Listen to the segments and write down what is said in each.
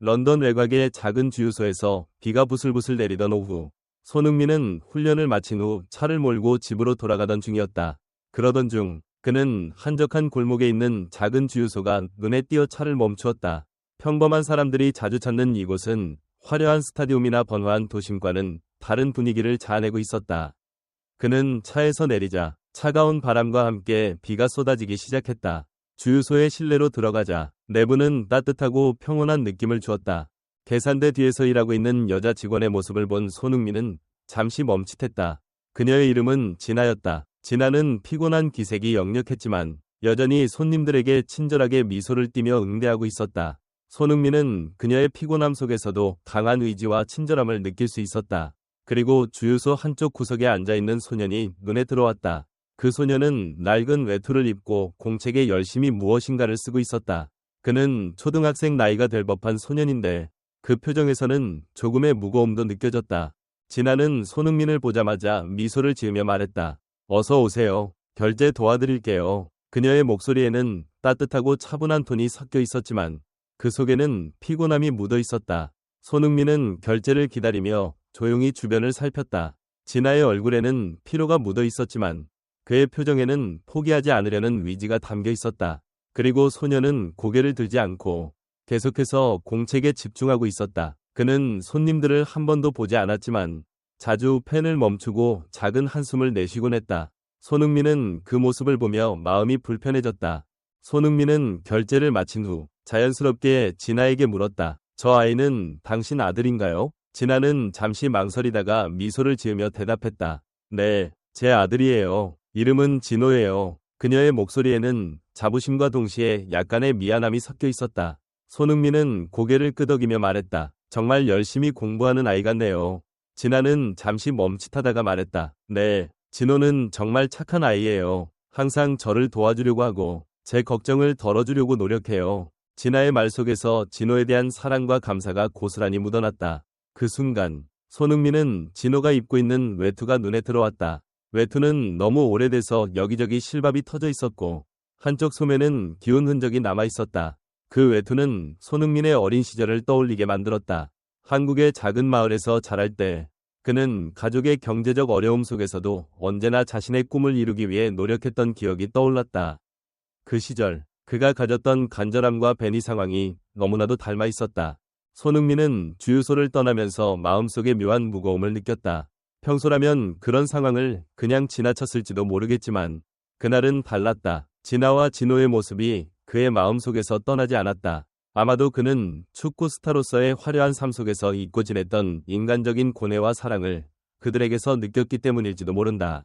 런던 외곽의 작은 주유소에서 비가 부슬부슬 내리던 오후, 손흥민은 훈련을 마친 후 차를 몰고 집으로 돌아가던 중이었다. 그러던 중 그는 한적한 골목에 있는 작은 주유소가 눈에 띄어 차를 멈추었다. 평범한 사람들이 자주 찾는 이곳은 화려한 스타디움이나 번화한 도심과는 다른 분위기를 자아내고 있었다. 그는 차에서 내리자 차가운 바람과 함께 비가 쏟아지기 시작했다. 주유소의 실내로 들어가자 내부는 따뜻하고 평온한 느낌을 주었다. 계산대 뒤에서 일하고 있는 여자 직원의 모습을 본 손흥민은 잠시 멈칫했다. 그녀의 이름은 진아였다. 진아는 피곤한 기색이 역력했지만 여전히 손님들에게 친절하게 미소를 띠며 응대하고 있었다. 손흥민은 그녀의 피곤함 속에서도 강한 의지와 친절함을 느낄 수 있었다. 그리고 주유소 한쪽 구석에 앉아 있는 소년이 눈에 들어왔다. 그 소년은 낡은 외투를 입고 공책에 열심히 무엇인가를 쓰고 있었다. 그는 초등학생 나이가 될 법한 소년인데 그 표정에서는 조금의 무거움도 느껴졌다. 진아는 손흥민을 보자마자 미소를 지으며 말했다. 어서 오세요. 결제 도와드릴게요. 그녀의 목소리에는 따뜻하고 차분한 톤이 섞여 있었지만 그 속에는 피곤함이 묻어 있었다. 손흥민은 결제를 기다리며 조용히 주변을 살폈다. 진아의 얼굴에는 피로가 묻어 있었지만 그의 표정에는 포기하지 않으려는 위지가 담겨 있었다. 그리고 소녀는 고개를 들지 않고 계속해서 공책에 집중하고 있었다. 그는 손님들을 한 번도 보지 않았지만 자주 펜을 멈추고 작은 한숨을 내쉬곤 했다. 손흥민은 그 모습을 보며 마음이 불편해졌다. 손흥민은 결제를 마친 후 자연스럽게 진아에게 물었다. 저 아이는 당신 아들인가요? 진아는 잠시 망설이다가 미소를 지으며 대답했다. 네, 제 아들이에요. 이름은 진호예요. 그녀의 목소리에는 자부심과 동시에 약간의 미안함이 섞여 있었다. 손흥민은 고개를 끄덕이며 말했다. 정말 열심히 공부하는 아이 같네요. 진아는 잠시 멈칫하다가 말했다. 네, 진호는 정말 착한 아이예요. 항상 저를 도와주려고 하고 제 걱정을 덜어주려고 노력해요. 진아의 말 속에서 진호에 대한 사랑과 감사가 고스란히 묻어났다. 그 순간 손흥민은 진호가 입고 있는 외투가 눈에 들어왔다. 외투는 너무 오래돼서 여기저기 실밥이 터져 있었고 한쪽 소매는 기운 흔적이 남아 있었다. 그 외투는 손흥민의 어린 시절을 떠올리게 만들었다. 한국의 작은 마을에서 자랄 때 그는 가족의 경제적 어려움 속에서도 언제나 자신의 꿈을 이루기 위해 노력했던 기억이 떠올랐다. 그 시절 그가 가졌던 간절함과 베니 상황이 너무나도 닮아 있었다. 손흥민은 주유소를 떠나면서 마음속에 묘한 무거움을 느꼈다. 평소라면 그런 상황을 그냥 지나쳤을지도 모르겠지만 그날은 달랐다. 진아와 진호의 모습이 그의 마음속에서 떠나지 않았다. 아마도 그는 축구 스타로서의 화려한 삶 속에서 잊고 지냈던 인간적인 고뇌와 사랑을 그들에게서 느꼈기 때문일지도 모른다.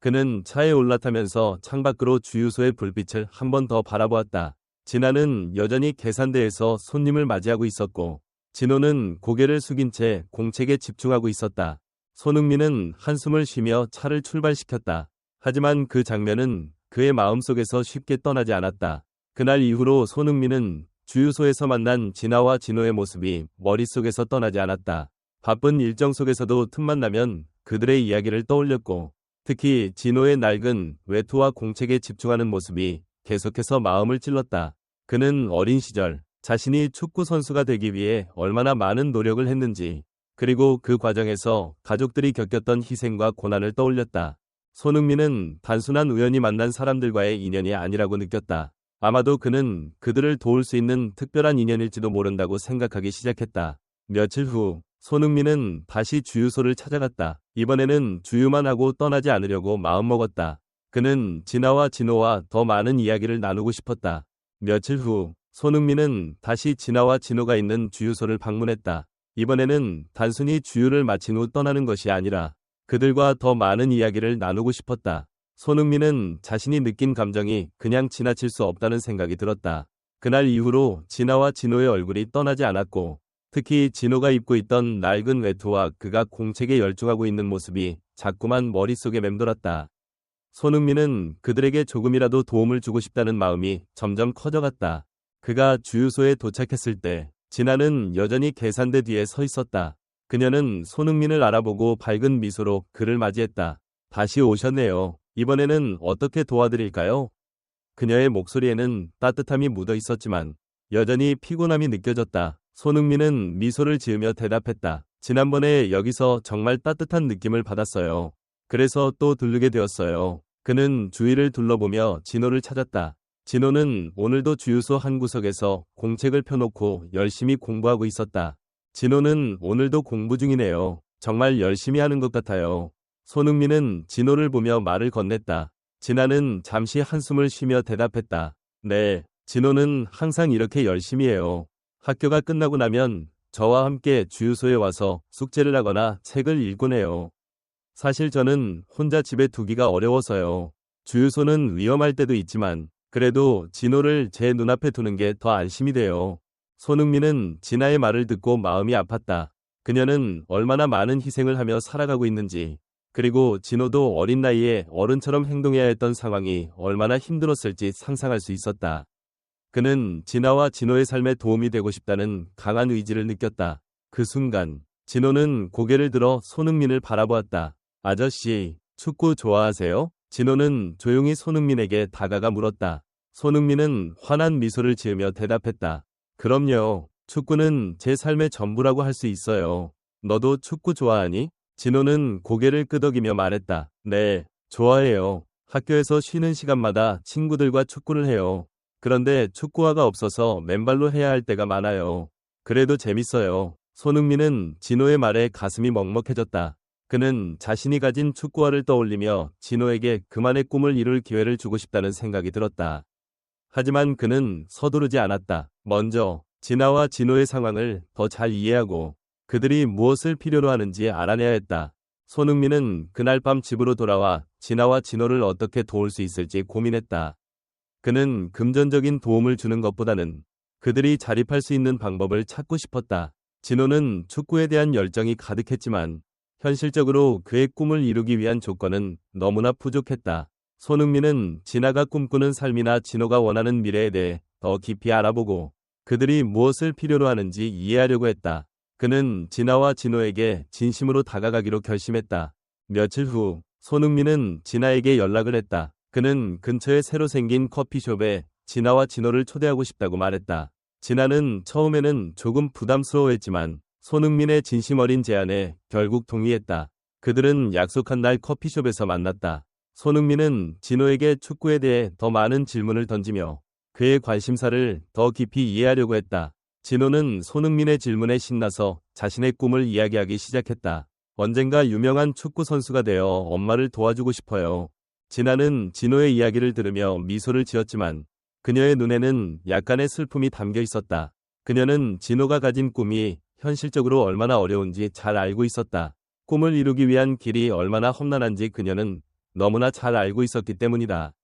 그는 차에 올라타면서 창밖으로 주유소의 불빛을 한 번 더 바라보았다. 진아는 여전히 계산대에서 손님을 맞이하고 있었고 진호는 고개를 숙인 채 공책에 집중하고 있었다. 손흥민은 한숨을 쉬며 차를 출발시켰다. 하지만 그 장면은 그의 마음속에서 쉽게 떠나지 않았다. 그날 이후로 손흥민은 주유소에서 만난 진아와 진호의 모습이 머릿속에서 떠나지 않았다. 바쁜 일정 속에서도 틈만 나면 그들의 이야기를 떠올렸고 특히 진호의 낡은 외투와 공책에 집중하는 모습이 계속해서 마음을 찔렀다. 그는 어린 시절 자신이 축구 선수가 되기 위해 얼마나 많은 노력을 했는지 그리고 그 과정에서 가족들이 겪었던 희생과 고난을 떠올렸다. 손흥민은 단순한 우연히 만난 사람들과의 인연이 아니라고 느꼈다. 아마도 그는 그들을 도울 수 있는 특별한 인연일지도 모른다고 생각하기 시작했다. 며칠 후 손흥민은 다시 주유소를 찾아갔다. 이번에는 주유만 하고 떠나지 않으려고 마음먹었다. 그는 진아와 진호와 더 많은 이야기를 나누고 싶었다. 며칠 후 손흥민은 다시 진아와 진호가 있는 주유소를 방문했다. 이번에는 단순히 주유를 마친 후 떠나는 것이 아니라 그들과 더 많은 이야기를 나누고 싶었다. 손흥민은 자신이 느낀 감정이 그냥 지나칠 수 없다는 생각이 들었다. 그날 이후로 진아와 진호의 얼굴이 떠나지 않았고 특히 진호가 입고 있던 낡은 외투와 그가 공책에 열중하고 있는 모습이 자꾸만 머릿속에 맴돌았다. 손흥민은 그들에게 조금이라도 도움을 주고 싶다는 마음이 점점 커져갔다. 그가 주유소에 도착했을 때 진아는 여전히 계산대 뒤에 서 있었다. 그녀는 손흥민을 알아보고 밝은 미소로 그를 맞이했다. 다시 오셨네요. 이번에는 어떻게 도와드릴까요? 그녀의 목소리에는 따뜻함이 묻어 있었지만 여전히 피곤함이 느껴졌다. 손흥민은 미소를 지으며 대답했다. 지난번에 여기서 정말 따뜻한 느낌을 받았어요. 그래서 또 들르게 되었어요. 그는 주위를 둘러보며 진호를 찾았다. 진호는 오늘도 주유소 한 구석에서 공책을 펴놓고 열심히 공부하고 있었다. 진호는 오늘도 공부 중이네요. 정말 열심히 하는 것 같아요. 손흥민은 진호를 보며 말을 건넸다. 진아는 잠시 한숨을 쉬며 대답했다. 네, 진호는 항상 이렇게 열심히 해요. 학교가 끝나고 나면 저와 함께 주유소에 와서 숙제를 하거나 책을 읽곤 해요. 사실 저는 혼자 집에 두기가 어려워서요. 주유소는 위험할 때도 있지만 그래도 진호를 제 눈앞에 두는 게 더 안심이 돼요. 손흥민은 진아의 말을 듣고 마음이 아팠다. 그녀는 얼마나 많은 희생을 하며 살아가고 있는지, 그리고 진호도 어린 나이에 어른처럼 행동해야 했던 상황이 얼마나 힘들었을지 상상할 수 있었다. 그는 진아와 진호의 삶에 도움이 되고 싶다는 강한 의지를 느꼈다. 그 순간, 진호는 고개를 들어 손흥민을 바라보았다. 아저씨, 축구 좋아하세요? 진호는 조용히 손흥민에게 다가가 물었다. 손흥민은 환한 미소를 지으며 대답했다. 그럼요. 축구는 제 삶의 전부라고 할 수 있어요. 너도 축구 좋아하니? 진호는 고개를 끄덕이며 말했다. 네, 좋아해요. 학교에서 쉬는 시간마다 친구들과 축구를 해요. 그런데 축구화가 없어서 맨발로 해야 할 때가 많아요. 그래도 재밌어요. 손흥민은 진호의 말에 가슴이 먹먹해졌다. 그는 자신이 가진 축구화를 떠올리며 진호에게 그만의 꿈을 이룰 기회를 주고 싶다는 생각이 들었다. 하지만 그는 서두르지 않았다. 먼저 진아와 진호의 상황을 더 잘 이해하고 그들이 무엇을 필요로 하는지 알아내야 했다. 손흥민은 그날 밤 집으로 돌아와 진아와 진호를 어떻게 도울 수 있을지 고민했다. 그는 금전적인 도움을 주는 것보다는 그들이 자립할 수 있는 방법을 찾고 싶었다. 진호는 축구에 대한 열정이 가득했지만 현실적으로 그의 꿈을 이루기 위한 조건은 너무나 부족했다. 손흥민은 진아가 꿈꾸는 삶이나 진호가 원하는 미래에 대해 더 깊이 알아보고 그들이 무엇을 필요로 하는지 이해하려고 했다. 그는 진아와 진호에게 진심으로 다가가기로 결심했다. 며칠 후 손흥민은 진아에게 연락을 했다. 그는 근처에 새로 생긴 커피숍에 진아와 진호를 초대하고 싶다고 말했다. 진아는 처음에는 조금 부담스러워했지만 손흥민의 진심 어린 제안에 결국 동의했다. 그들은 약속한 날 커피숍에서 만났다. 손흥민은 진호에게 축구에 대해 더 많은 질문을 던지며 그의 관심사를 더 깊이 이해하려고 했다. 진호는 손흥민의 질문에 신나서 자신의 꿈을 이야기하기 시작했다. 언젠가 유명한 축구 선수가 되어 엄마를 도와주고 싶어요. 진아는 진호의 이야기를 들으며 미소를 지었지만 그녀의 눈에는 약간의 슬픔이 담겨 있었다. 그녀는 진호가 가진 꿈이 현실적으로 얼마나 어려운지 잘 알고 있었다. 꿈을 이루기 위한 길이 얼마나 험난한지 그녀는 너무나 잘 알고 있었기 때문이다.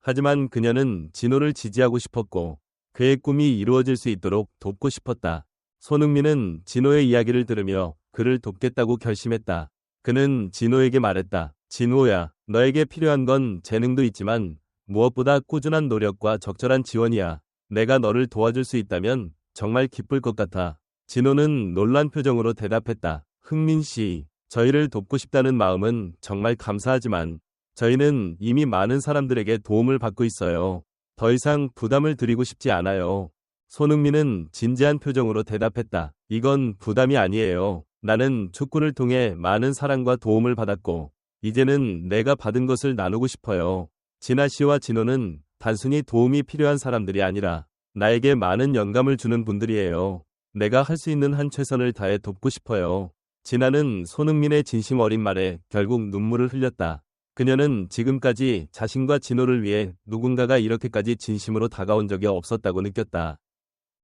하지만 그녀는 진호를 지지하고 싶었고 그의 꿈이 이루어질 수 있도록 돕고 싶었다. 손흥민은 진호의 이야기를 들으며 그를 돕겠다고 결심했다. 그는 진호에게 말했다. 진호야, 너에게 필요한 건 재능도 있지만 무엇보다 꾸준한 노력과 적절한 지원이야. 내가 너를 도와줄 수 있다면 정말 기쁠 것 같아. 진호는 놀란 표정으로 대답했다. 흥민 씨, 저희를 돕고 싶다는 마음은 정말 감사하지만 저희는 이미 많은 사람들에게 도움을 받고 있어요. 더 이상 부담을 드리고 싶지 않아요. 손흥민은 진지한 표정으로 대답했다. 이건 부담이 아니에요. 나는 축구를 통해 많은 사랑과 도움을 받았고, 이제는 내가 받은 것을 나누고 싶어요. 진아 씨와 진호는 단순히 도움이 필요한 사람들이 아니라 나에게 많은 영감을 주는 분들이에요. 내가 할 수 있는 한 최선을 다해 돕고 싶어요. 진아는 손흥민의 진심 어린 말에 결국 눈물을 흘렸다. 그녀는 지금까지 자신과 진호를 위해 누군가가 이렇게까지 진심으로 다가온 적이 없었다고 느꼈다.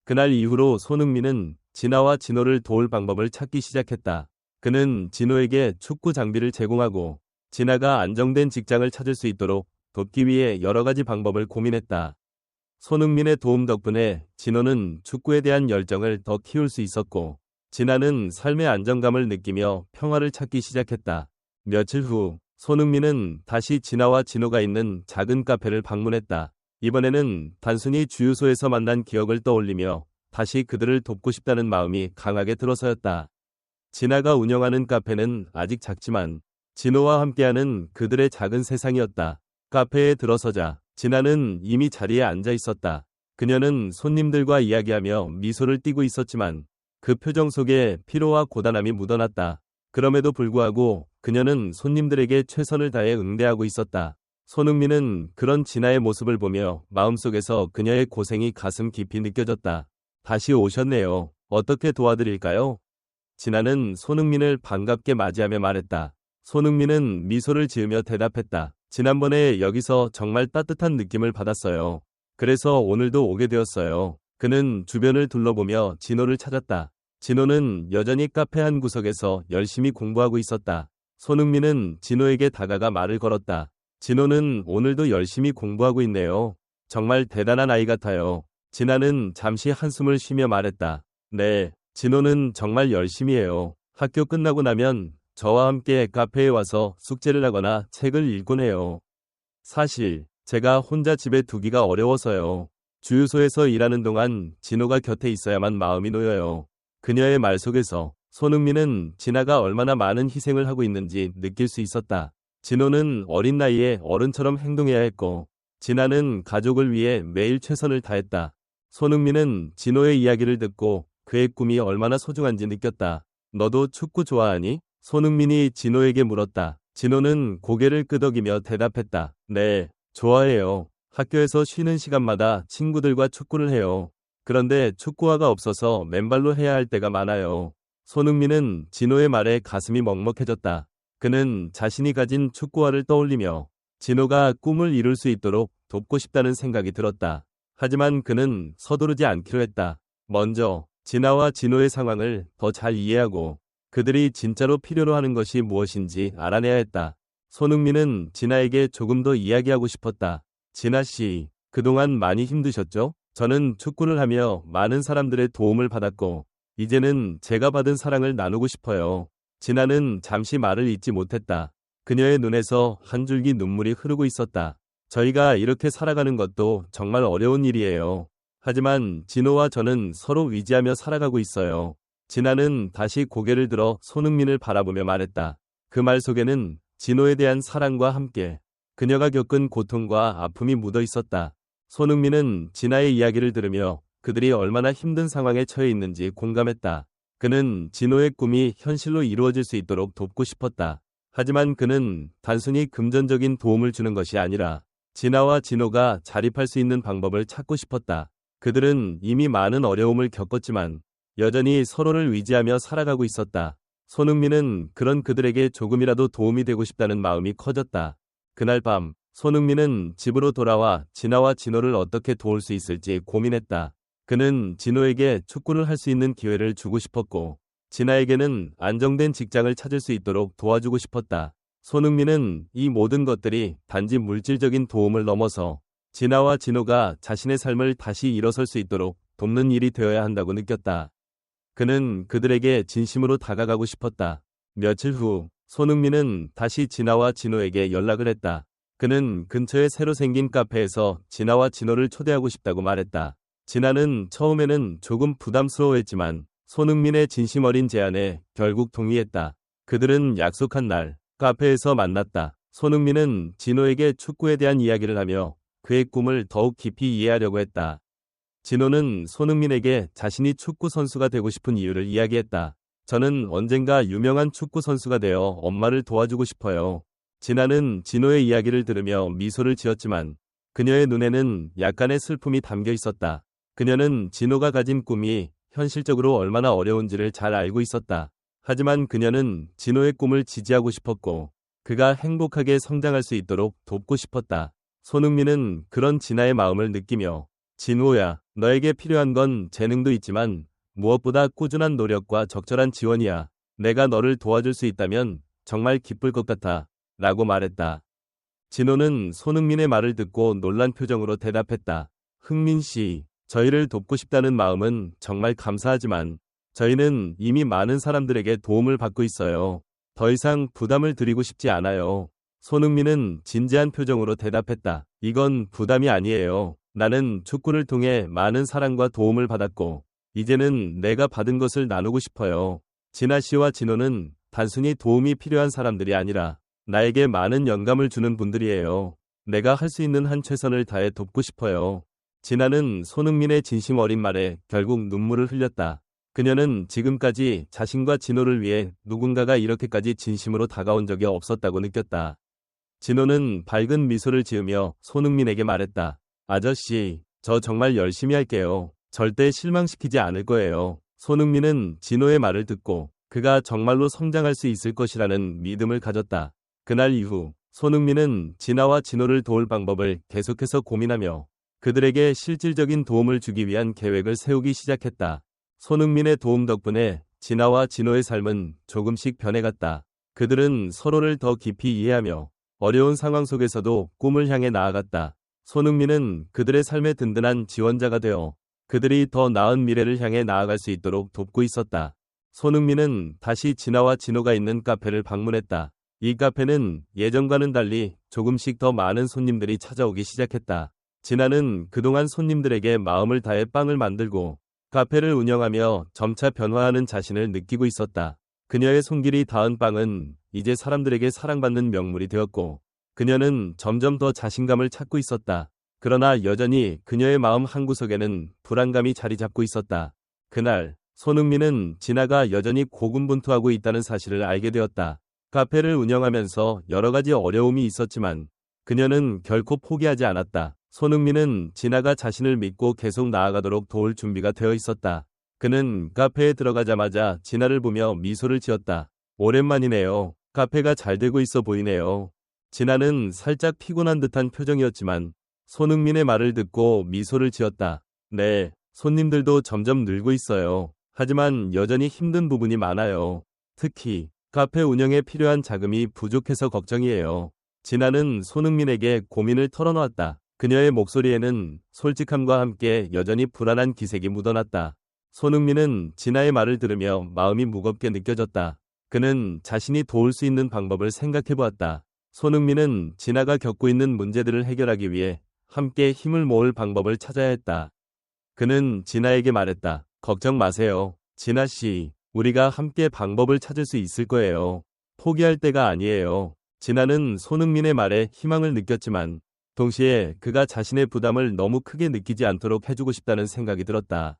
그날 이후로 손흥민은 진아와 진호를 도울 방법을 찾기 시작했다. 그는 진호에게 축구 장비를 제공하고 진아가 안정된 직장을 찾을 수 있도록 돕기 위해 여러 가지 방법을 고민했다. 손흥민의 도움 덕분에 진호는 축구에 대한 열정을 더 키울 수 있었고 진아는 삶의 안정감을 느끼며 평화를 찾기 시작했다. 며칠 후 손흥민은 다시 진아와 진호가 있는 작은 카페를 방문했다. 이번에는 단순히 주유소에서 만난 기억을 떠올리며 다시 그들을 돕고 싶다는 마음이 강하게 들어서였다. 진아가 운영하는 카페는 아직 작지만 진호와 함께하는 그들의 작은 세상이었다. 카페에 들어서자 진아는 이미 자리에 앉아 있었다. 그녀는 손님들과 이야기하며 미소를 띠고 있었지만 그 표정 속에 피로와 고단함이 묻어났다. 그럼에도 불구하고 그녀는 손님들에게 최선을 다해 응대하고 있었다. 손흥민은 그런 진아의 모습을 보며 마음속에서 그녀의 고생이 가슴 깊이 느껴졌다. 다시 오셨네요. 어떻게 도와드릴까요? 진아는 손흥민을 반갑게 맞이하며 말했다. 손흥민은 미소를 지으며 대답했다. 지난번에 여기서 정말 따뜻한 느낌을 받았어요. 그래서 오늘도 오게 되었어요. 그는 주변을 둘러보며 진호를 찾았다. 진호는 여전히 카페 한 구석에서 열심히 공부하고 있었다. 손흥민은 진호에게 다가가 말을 걸었다. 진호는 오늘도 열심히 공부하고 있네요. 정말 대단한 아이 같아요. 진아는 잠시 한숨을 쉬며 말했다. 네, 진호는 정말 열심히 해요. 학교 끝나고 나면 저와 함께 카페에 와서 숙제를 하거나 책을 읽곤 해요. 사실 제가 혼자 집에 두기가 어려워서요. 주유소에서 일하는 동안 진호가 곁에 있어야만 마음이 놓여요. 그녀의 말 속에서 손흥민은 진아가 얼마나 많은 희생을 하고 있는지 느낄 수 있었다. 진호는 어린 나이에 어른처럼 행동해야 했고, 진아는 가족을 위해 매일 최선을 다했다. 손흥민은 진호의 이야기를 듣고 그의 꿈이 얼마나 소중한지 느꼈다. 너도 축구 좋아하니? 손흥민이 진호에게 물었다. 진호는 고개를 끄덕이며 대답했다. 네, 좋아해요. 학교에서 쉬는 시간마다 친구들과 축구를 해요. 그런데 축구화가 없어서 맨발로 해야 할 때가 많아요. 손흥민은 진호의 말에 가슴이 먹먹해졌다. 그는 자신이 가진 축구화를 떠올리며 진호가 꿈을 이룰 수 있도록 돕고 싶다는 생각이 들었다. 하지만 그는 서두르지 않기로 했다. 먼저 진아와 진호의 상황을 더 잘 이해하고 그들이 진짜로 필요로 하는 것이 무엇인지 알아내야 했다. 손흥민은 진아에게 조금 더 이야기하고 싶었다. 진아 씨, 그동안 많이 힘드셨죠? 저는 축구를 하며 많은 사람들의 도움을 받았고, 이제는 제가 받은 사랑을 나누고 싶어요. 진아는 잠시 말을 잇지 못했다. 그녀의 눈에서 한 줄기 눈물이 흐르고 있었다. 저희가 이렇게 살아가는 것도 정말 어려운 일이에요. 하지만 진호와 저는 서로 위지하며 살아가고 있어요. 진아는 다시 고개를 들어 손흥민을 바라보며 말했다. 그 말 속에는 진호에 대한 사랑과 함께 그녀가 겪은 고통과 아픔이 묻어 있었다. 손흥민은 진아의 이야기를 들으며 그들이 얼마나 힘든 상황에 처해 있는지 공감했다. 그는 진호의 꿈이 현실로 이루어질 수 있도록 돕고 싶었다. 하지만 그는 단순히 금전적인 도움을 주는 것이 아니라 진아와 진호가 자립할 수 있는 방법을 찾고 싶었다. 그들은 이미 많은 어려움을 겪었지만 여전히 서로를 위지하며 살아가고 있었다. 손흥민은 그런 그들에게 조금이라도 도움이 되고 싶다는 마음이 커졌다. 그날 밤 손흥민은 집으로 돌아와 진아와 진호를 어떻게 도울 수 있을지 고민했다. 그는 진호에게 축구를 할 수 있는 기회를 주고 싶었고 진아에게는 안정된 직장을 찾을 수 있도록 도와주고 싶었다. 손흥민은 이 모든 것들이 단지 물질적인 도움을 넘어서 진아와 진호가 자신의 삶을 다시 일어설 수 있도록 돕는 일이 되어야 한다고 느꼈다. 그는 그들에게 진심으로 다가가고 싶었다. 며칠 후 손흥민은 다시 진아와 진호에게 연락을 했다. 그는 근처에 새로 생긴 카페에서 진아와 진호를 초대하고 싶다고 말했다. 진아는 처음에는 조금 부담스러워했지만 손흥민의 진심 어린 제안에 결국 동의했다. 그들은 약속한 날 카페에서 만났다. 손흥민은 진호에게 축구에 대한 이야기를 하며 그의 꿈을 더욱 깊이 이해하려고 했다. 진호는 손흥민에게 자신이 축구 선수가 되고 싶은 이유를 이야기했다. 저는 언젠가 유명한 축구 선수가 되어 엄마를 도와주고 싶어요. 진아는 진호의 이야기를 들으며 미소를 지었지만 그녀의 눈에는 약간의 슬픔이 담겨 있었다. 그녀는 진호가 가진 꿈이 현실적으로 얼마나 어려운지를 잘 알고 있었다. 하지만 그녀는 진호의 꿈을 지지하고 싶었고 그가 행복하게 성장할 수 있도록 돕고 싶었다. 손흥민은 그런 진아의 마음을 느끼며 진호야, 너에게 필요한 건 재능도 있지만 무엇보다 꾸준한 노력과 적절한 지원이야. 내가 너를 도와줄 수 있다면 정말 기쁠 것 같아. 라고 말했다. 진호는 손흥민의 말을 듣고 놀란 표정으로 대답했다. 흥민 씨, 저희를 돕고 싶다는 마음은 정말 감사하지만 저희는 이미 많은 사람들에게 도움을 받고 있어요. 더 이상 부담을 드리고 싶지 않아요. 손흥민은 진지한 표정으로 대답했다. 이건 부담이 아니에요. 나는 축구를 통해 많은 사랑과 도움을 받았고, 이제는 내가 받은 것을 나누고 싶어요. 진아 씨와 진호는 단순히 도움이 필요한 사람들이 아니라 나에게 많은 영감을 주는 분들이에요. 내가 할 수 있는 한 최선을 다해 돕고 싶어요. 진아는 손흥민의 진심 어린 말에 결국 눈물을 흘렸다. 그녀는 지금까지 자신과 진호를 위해 누군가가 이렇게까지 진심으로 다가온 적이 없었다고 느꼈다. 진호는 밝은 미소를 지으며 손흥민에게 말했다. 아저씨, 저 정말 열심히 할게요. 절대 실망시키지 않을 거예요. 손흥민은 진호의 말을 듣고 그가 정말로 성장할 수 있을 것이라는 믿음을 가졌다. 그날 이후 손흥민은 진아와 진호를 도울 방법을 계속해서 고민하며 그들에게 실질적인 도움을 주기 위한 계획을 세우기 시작했다. 손흥민의 도움 덕분에 진아와 진호의 삶은 조금씩 변해갔다. 그들은 서로를 더 깊이 이해하며 어려운 상황 속에서도 꿈을 향해 나아갔다. 손흥민은 그들의 삶의 든든한 지원자가 되어 그들이 더 나은 미래를 향해 나아갈 수 있도록 돕고 있었다. 손흥민은 다시 진아와 진호가 있는 카페를 방문했다. 이 카페는 예전과는 달리 조금씩 더 많은 손님들이 찾아오기 시작했다. 진아는 그동안 손님들에게 마음을 다해 빵을 만들고 카페를 운영하며 점차 변화하는 자신을 느끼고 있었다. 그녀의 손길이 닿은 빵은 이제 사람들에게 사랑받는 명물이 되었고 그녀는 점점 더 자신감을 찾고 있었다. 그러나 여전히 그녀의 마음 한구석에는 불안감이 자리 잡고 있었다. 그날 손흥민은 진아가 여전히 고군분투하고 있다는 사실을 알게 되었다. 카페를 운영하면서 여러 가지 어려움이 있었지만 그녀는 결코 포기하지 않았다. 손흥민은 진아가 자신을 믿고 계속 나아가도록 도울 준비가 되어 있었다. 그는 카페에 들어가자마자 진아를 보며 미소를 지었다. 오랜만이네요. 카페가 잘 되고 있어 보이네요. 진아는 살짝 피곤한 듯한 표정이었지만 손흥민의 말을 듣고 미소를 지었다. 네, 손님들도 점점 늘고 있어요. 하지만 여전히 힘든 부분이 많아요. 특히 카페 운영에 필요한 자금이 부족해서 걱정이에요. 진아는 손흥민에게 고민을 털어놓았다. 그녀의 목소리에는 솔직함과 함께 여전히 불안한 기색이 묻어났다. 손흥민은 진아의 말을 들으며 마음이 무겁게 느껴졌다. 그는 자신이 도울 수 있는 방법을 생각해 보았다. 손흥민은 진아가 겪고 있는 문제들을 해결하기 위해 함께 힘을 모을 방법을 찾아야 했다. 그는 진아에게 말했다. 걱정 마세요. 진아 씨, 우리가 함께 방법을 찾을 수 있을 거예요. 포기할 때가 아니에요. 진아는 손흥민의 말에 희망을 느꼈지만 동시에 그가 자신의 부담을 너무 크게 느끼지 않도록 해주고 싶다는 생각이 들었다.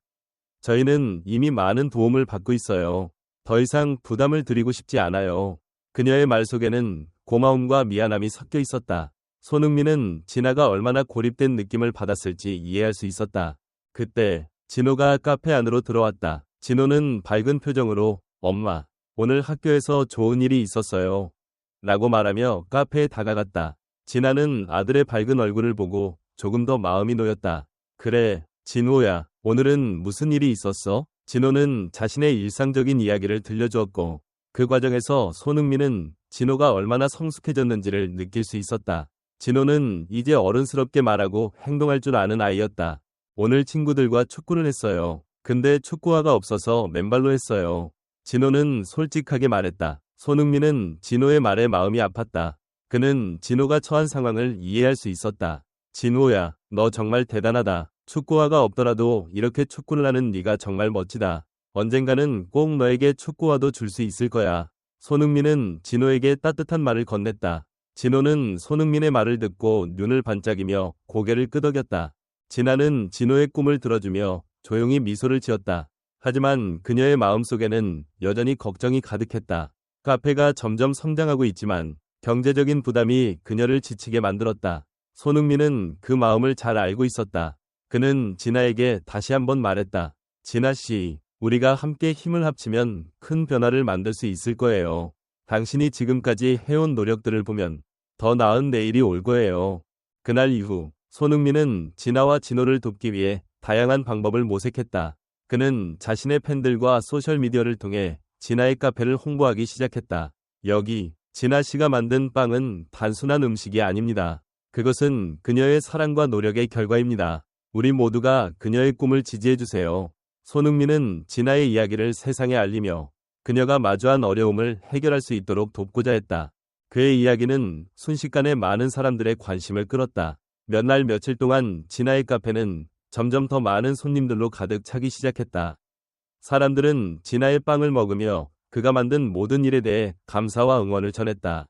저희는 이미 많은 도움을 받고 있어요. 더 이상 부담을 드리고 싶지 않아요. 그녀의 말 속에는 고마움과 미안함이 섞여 있었다. 손흥민은 진아가 얼마나 고립된 느낌을 받았을지 이해할 수 있었다. 그때 진호가 카페 안으로 들어왔다. 진호는 밝은 표정으로 엄마, 오늘 학교에서 좋은 일이 있었어요. 라고 말하며 카페에 다가갔다. 진아는 아들의 밝은 얼굴을 보고 조금 더 마음이 놓였다. 그래, 진호야, 오늘은 무슨 일이 있었어? 진호는 자신의 일상적인 이야기를 들려주었고 그 과정에서 손흥민은 진호가 얼마나 성숙해졌는지를 느낄 수 있었다. 진호는 이제 어른스럽게 말하고 행동할 줄 아는 아이였다. 오늘 친구들과 축구를 했어요. 근데 축구화가 없어서 맨발로 했어요. 진호는 솔직하게 말했다. 손흥민은 진호의 말에 마음이 아팠다. 그는 진호가 처한 상황을 이해할 수 있었다. 진호야, 너 정말 대단하다. 축구화가 없더라도 이렇게 축구를 하는 네가 정말 멋지다. 언젠가는 꼭 너에게 축구화도 줄 수 있을 거야. 손흥민은 진호에게 따뜻한 말을 건넸다. 진호는 손흥민의 말을 듣고 눈을 반짝이며 고개를 끄덕였다. 진아는 진호의 꿈을 들어주며 조용히 미소를 지었다. 하지만 그녀의 마음속에는 여전히 걱정이 가득했다. 카페가 점점 성장하고 있지만 경제적인 부담이 그녀를 지치게 만들었다. 손흥민은 그 마음을 잘 알고 있었다. 그는 진아에게 다시 한번 말했다. 진아 씨, 우리가 함께 힘을 합치면 큰 변화를 만들 수 있을 거예요. 당신이 지금까지 해온 노력들을 보면 더 나은 내일이 올 거예요. 그날 이후 손흥민은 진아와 진호를 돕기 위해 다양한 방법을 모색했다. 그는 자신의 팬들과 소셜미디어를 통해 진아의 카페를 홍보하기 시작했다. 여기 진아 씨가 만든 빵은 단순한 음식이 아닙니다. 그것은 그녀의 사랑과 노력의 결과입니다. 우리 모두가 그녀의 꿈을 지지해주세요. 손흥민은 진아의 이야기를 세상에 알리며 그녀가 마주한 어려움을 해결할 수 있도록 돕고자 했다. 그의 이야기는 순식간에 많은 사람들의 관심을 끌었다. 몇 날 며칠 동안 진아의 카페는 점점 더 많은 손님들로 가득 차기 시작했다. 사람들은 진아의 빵을 먹으며 그가 만든 모든 일에 대해 감사와 응원을 전했다.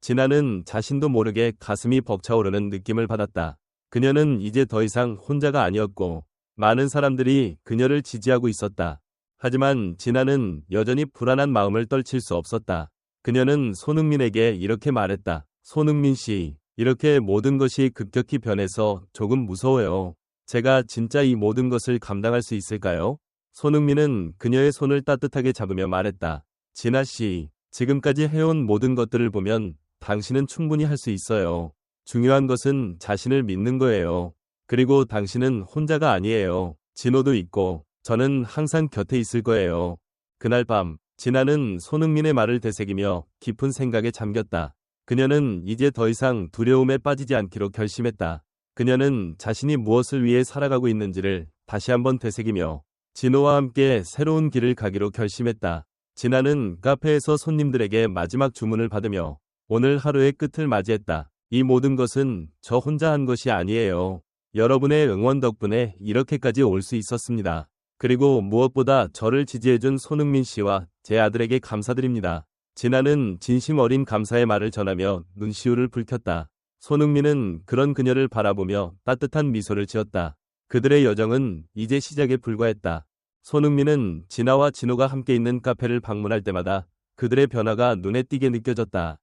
진아는 자신도 모르게 가슴이 벅차오르는 느낌을 받았다. 그녀는 이제 더 이상 혼자가 아니었고 많은 사람들이 그녀를 지지하고 있었다. 하지만 진아는 여전히 불안한 마음을 떨칠 수 없었다. 그녀는 손흥민에게 이렇게 말했다. 손흥민 씨, 이렇게 모든 것이 급격히 변해서 조금 무서워요. 제가 진짜 이 모든 것을 감당할 수 있을까요? 손흥민은 그녀의 손을 따뜻하게 잡으며 말했다. 진아 씨, 지금까지 해온 모든 것들을 보면 당신은 충분히 할 수 있어요. 중요한 것은 자신을 믿는 거예요. 그리고 당신은 혼자가 아니에요. 진호도 있고 저는 항상 곁에 있을 거예요. 그날 밤 진아는 손흥민의 말을 되새기며 깊은 생각에 잠겼다. 그녀는 이제 더 이상 두려움에 빠지지 않기로 결심했다. 그녀는 자신이 무엇을 위해 살아가고 있는지를 다시 한번 되새기며 진호와 함께 새로운 길을 가기로 결심했다. 진아는 카페에서 손님들에게 마지막 주문을 받으며 오늘 하루의 끝을 맞이했다. 이 모든 것은 저 혼자 한 것이 아니에요. 여러분의 응원 덕분에 이렇게까지 올 수 있었습니다. 그리고 무엇보다 저를 지지해준 손흥민 씨와 제 아들에게 감사드립니다. 진아는 진심 어린 감사의 말을 전하며 눈시울을 붉혔다. 손흥민은 그런 그녀를 바라보며 따뜻한 미소를 지었다. 그들의 여정은 이제 시작에 불과했다. 손흥민은 진아와 진호가 함께 있는 카페를 방문할 때마다 그들의 변화가 눈에 띄게 느껴졌다.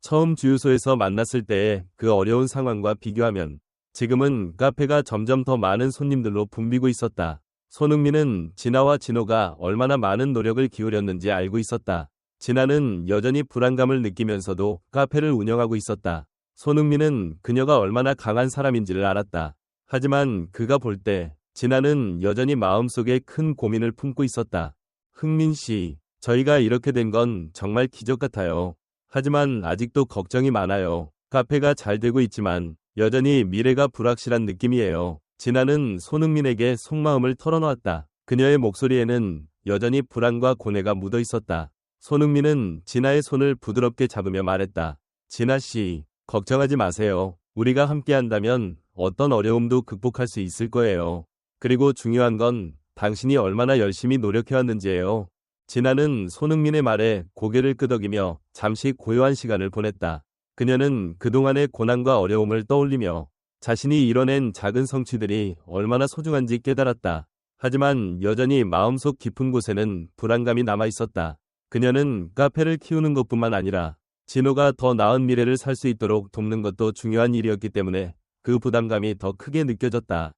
처음 주유소에서 만났을 때의 그 어려운 상황과 비교하면 지금은 카페가 점점 더 많은 손님들로 붐비고 있었다. 손흥민은 진아와 진호가 얼마나 많은 노력을 기울였는지 알고 있었다. 진아는 여전히 불안감을 느끼면서도 카페를 운영하고 있었다. 손흥민은 그녀가 얼마나 강한 사람인지를 알았다. 하지만 그가 볼 때 진아는 여전히 마음속에 큰 고민을 품고 있었다. 흥민 씨, 저희가 이렇게 된 건 정말 기적 같아요. 하지만 아직도 걱정이 많아요. 카페가 잘 되고 있지만 여전히 미래가 불확실한 느낌이에요. 진아는 손흥민에게 속마음을 털어놓았다. 그녀의 목소리에는 여전히 불안과 고뇌가 묻어 있었다. 손흥민은 진아의 손을 부드럽게 잡으며 말했다. 진아 씨, 걱정하지 마세요. 우리가 함께 한다면 어떤 어려움도 극복할 수 있을 거예요. 그리고 중요한 건 당신이 얼마나 열심히 노력해왔는지예요. 진아는 손흥민의 말에 고개를 끄덕이며 잠시 고요한 시간을 보냈다. 그녀는 그동안의 고난과 어려움을 떠올리며 자신이 이뤄낸 작은 성취들이 얼마나 소중한지 깨달았다. 하지만 여전히 마음속 깊은 곳에는 불안감이 남아 있었다. 그녀는 카페를 키우는 것뿐만 아니라 진호가 더 나은 미래를 살 수 있도록 돕는 것도 중요한 일이었기 때문에 그 부담감이 더 크게 느껴졌다.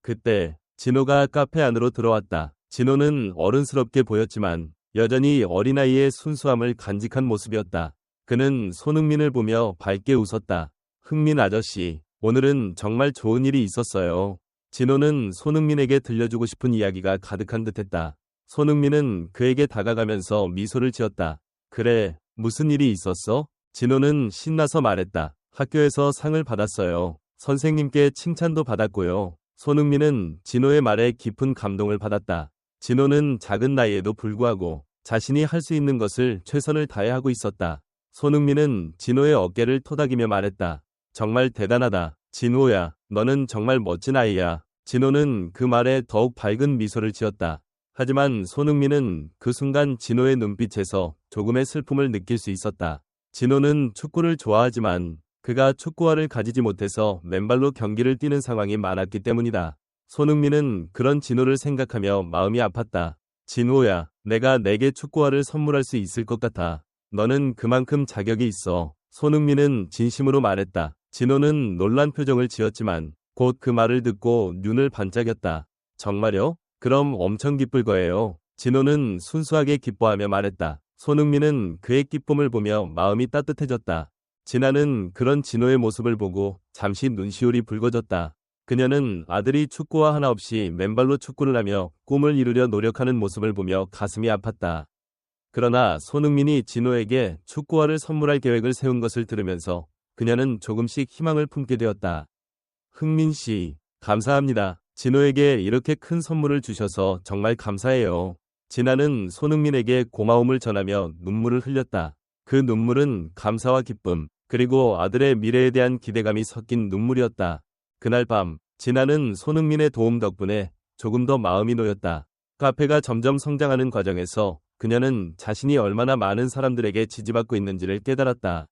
그때 진호가 카페 안으로 들어왔다. 진호는 어른스럽게 보였지만 여전히 어린아이의 순수함을 간직한 모습이었다. 그는 손흥민을 보며 밝게 웃었다. 흥민 아저씨, 오늘은 정말 좋은 일이 있었어요. 진호는 손흥민에게 들려주고 싶은 이야기가 가득한 듯했다. 손흥민은 그에게 다가가면서 미소를 지었다. 그래, 무슨 일이 있었어? 진호는 신나서 말했다. 학교에서 상을 받았어요. 선생님께 칭찬도 받았고요. 손흥민은 진호의 말에 깊은 감동을 받았다. 진호는 작은 나이에도 불구하고 자신이 할 수 있는 것을 최선을 다해 하고 있었다. 손흥민은 진호의 어깨를 토닥이며 말했다. 정말 대단하다. 진호야, 너는 정말 멋진 아이야. 진호는 그 말에 더욱 밝은 미소를 지었다. 하지만 손흥민은 그 순간 진호의 눈빛에서 조금의 슬픔을 느낄 수 있었다. 진호는 축구를 좋아하지만 그가 축구화를 가지지 못해서 맨발로 경기를 뛰는 상황이 많았기 때문이다. 손흥민은 그런 진호를 생각하며 마음이 아팠다. 진호야, 내가 내게 축구화를 선물할 수 있을 것 같아. 너는 그만큼 자격이 있어. 손흥민은 진심으로 말했다. 진호는 놀란 표정을 지었지만 곧 그 말을 듣고 눈을 반짝였다. 정말요? 그럼 엄청 기쁠 거예요. 진호는 순수하게 기뻐하며 말했다. 손흥민은 그의 기쁨을 보며 마음이 따뜻해졌다. 진아는 그런 진호의 모습을 보고 잠시 눈시울이 붉어졌다. 그녀는 아들이 축구와 하나 없이 맨발로 축구를 하며 꿈을 이루려 노력하는 모습을 보며 가슴이 아팠다. 그러나 손흥민이 진호에게 축구화를 선물할 계획을 세운 것을 들으면서 그녀는 조금씩 희망을 품게 되었다. 흥민 씨, 감사합니다. 진호에게 이렇게 큰 선물을 주셔서 정말 감사해요. 진아는 손흥민에게 고마움을 전하며 눈물을 흘렸다. 그 눈물은 감사와 기쁨, 그리고 아들의 미래에 대한 기대감이 섞인 눈물이었다. 그날 밤, 진아는 손흥민의 도움 덕분에 조금 더 마음이 놓였다. 카페가 점점 성장하는 과정에서 그녀는 자신이 얼마나 많은 사람들에게 지지받고 있는지를 깨달았다.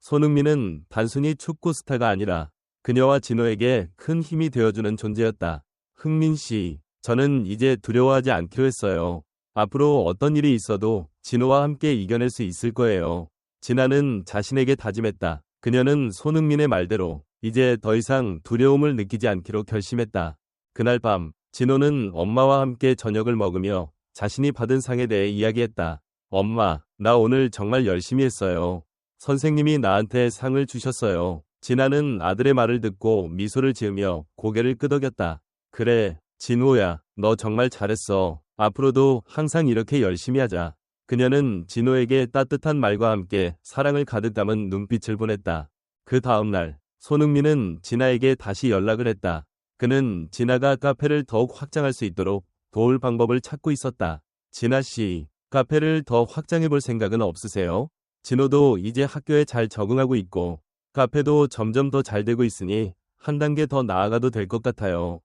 손흥민은 단순히 축구 스타가 아니라 그녀와 진호에게 큰 힘이 되어주는 존재였다. 흥민 씨, 저는 이제 두려워하지 않기로 했어요. 앞으로 어떤 일이 있어도 진호와 함께 이겨낼 수 있을 거예요. 진아는 자신에게 다짐했다. 그녀는 손흥민의 말대로 이제 더 이상 두려움을 느끼지 않기로 결심했다. 그날 밤, 진호는 엄마와 함께 저녁을 먹으며 자신이 받은 상에 대해 이야기했다. 엄마, 나 오늘 정말 열심히 했어요. 선생님이 나한테 상을 주셨어요. 진아는 아들의 말을 듣고 미소를 지으며 고개를 끄덕였다. 그래, 진호야, 너 정말 잘했어. 앞으로도 항상 이렇게 열심히 하자. 그녀는 진호에게 따뜻한 말과 함께 사랑을 가득 담은 눈빛을 보냈다. 그 다음날, 손흥민은 진아에게 다시 연락을 했다. 그는 진아가 카페를 더욱 확장할 수 있도록 도울 방법을 찾고 있었다. 진아 씨, 카페를 더 확장해 볼 생각은 없으세요? 진호도 이제 학교에 잘 적응하고 있고, 카페도 점점 더 잘 되고 있으니 한 단계 더 나아가도 될 것 같아요.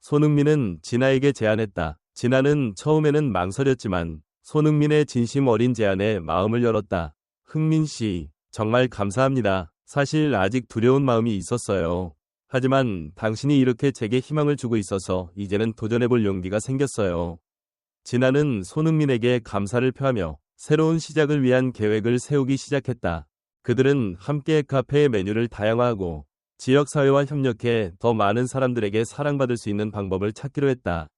손흥민은 진아에게 제안했다. 진아는 처음에는 망설였지만 손흥민의 진심 어린 제안에 마음을 열었다. 흥민 씨, 정말 감사합니다. 사실 아직 두려운 마음이 있었어요. 하지만 당신이 이렇게 제게 희망을 주고 있어서 이제는 도전해볼 용기가 생겼어요. 진아는 손흥민에게 감사를 표하며 새로운 시작을 위한 계획을 세우기 시작했다. 그들은 함께 카페의 메뉴를 다양화하고 지역사회와 협력해 더 많은 사람들에게 사랑받을 수 있는 방법을 찾기로 했다.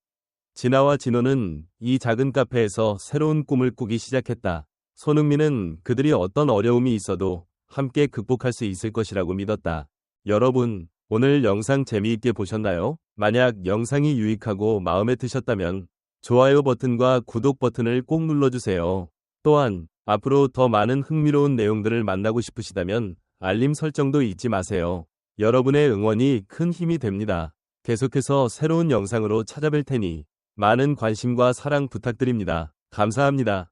진아와 진호는 이 작은 카페에서 새로운 꿈을 꾸기 시작했다. 손흥민은 그들이 어떤 어려움이 있어도 함께 극복할 수 있을 것이라고 믿었다. 여러분, 오늘 영상 재미있게 보셨나요? 만약 영상이 유익하고 마음에 드셨다면 좋아요 버튼과 구독 버튼을 꼭 눌러주세요. 또한 앞으로 더 많은 흥미로운 내용들을 만나고 싶으시다면 알림 설정도 잊지 마세요. 여러분의 응원이 큰 힘이 됩니다. 계속해서 새로운 영상으로 찾아뵐 테니 많은 관심과 사랑 부탁드립니다. 감사합니다.